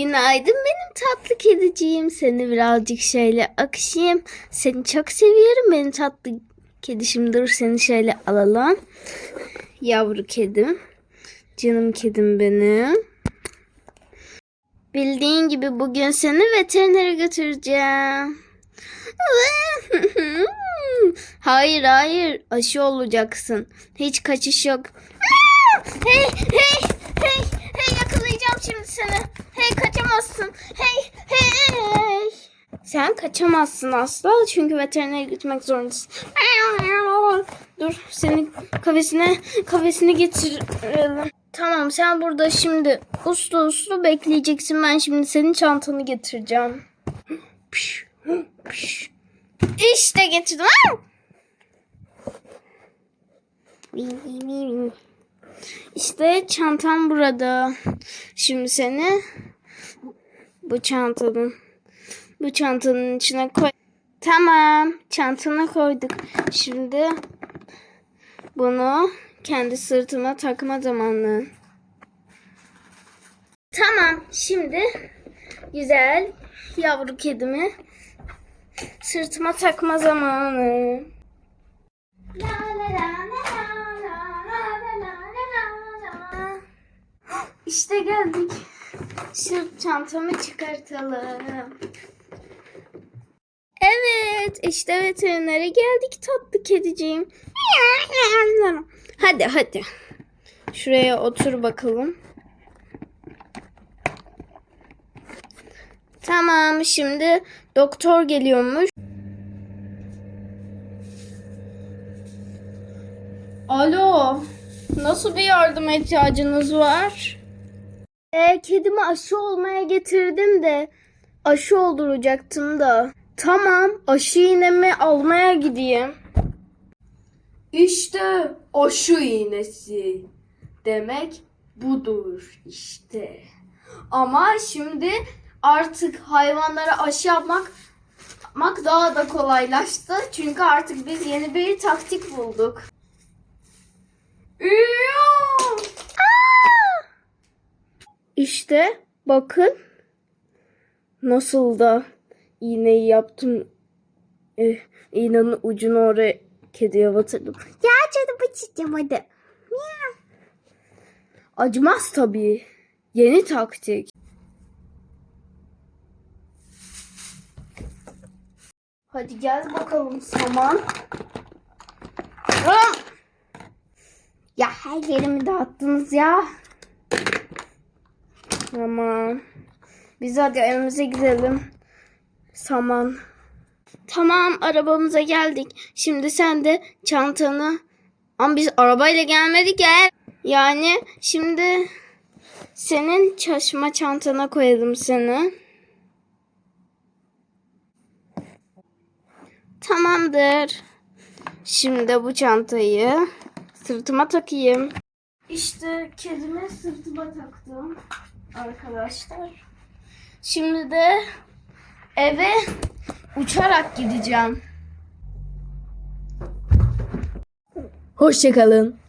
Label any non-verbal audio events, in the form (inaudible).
Günaydın benim tatlı kediciğim. Seni birazcık şöyle akışayım. Seni çok seviyorum benim tatlı kedişim. Dur seni şöyle alalım. Yavru kedim. Canım kedim benim. Bildiğin gibi bugün seni veterinere götüreceğim. (laughs) hayır hayır aşı olacaksın. Hiç kaçış yok. Hey hey hey hey yakalayacağım şimdi seni. Hey kaçamazsın. Hey hey. Sen kaçamazsın asla çünkü veterinere gitmek zorundasın. Dur seni kafesine kafesine getirelim. Tamam sen burada şimdi uslu uslu bekleyeceksin. Ben şimdi senin çantanı getireceğim. İşte getirdim. İşte çantam burada. Şimdi seni bu çantanın bu çantanın içine koy. Tamam, çantana koyduk. Şimdi bunu kendi sırtıma takma zamanı. Tamam, şimdi güzel yavru kedimi sırtıma takma zamanı. İşte geldik. Sırt çantamı çıkartalım. Evet, işte veterinere geldik tatlı kediciğim. Hadi hadi. Şuraya otur bakalım. Tamam, şimdi doktor geliyormuş. Alo, nasıl bir yardıma ihtiyacınız var? E, kedimi aşı olmaya getirdim de aşı olduracaktım da. Tamam, aşı iğnemi almaya gideyim. İşte aşı iğnesi. Demek budur işte. Ama şimdi artık hayvanlara aşı yapmak yapmak daha da kolaylaştı. Çünkü artık biz yeni bir taktik bulduk. İşte bakın nasıl da iğneyi yaptım. Eh, iğnenin ucunu oraya kediye batırdım. Ya canım acıtacağım hadi. Acımaz tabii. Yeni taktik. Hadi gel bakalım saman. Ah! Ya her yerimi dağıttınız ya. Tamam. Biz hadi evimize gidelim. Saman. Tamam arabamıza geldik. Şimdi sen de çantanı... Ama biz arabayla gelmedik ya. Yani şimdi senin çalışma çantana koyalım seni. Tamamdır. Şimdi bu çantayı sırtıma takayım. İşte kedimi sırtıma taktım arkadaşlar. Şimdi de eve uçarak gideceğim. Hoşçakalın.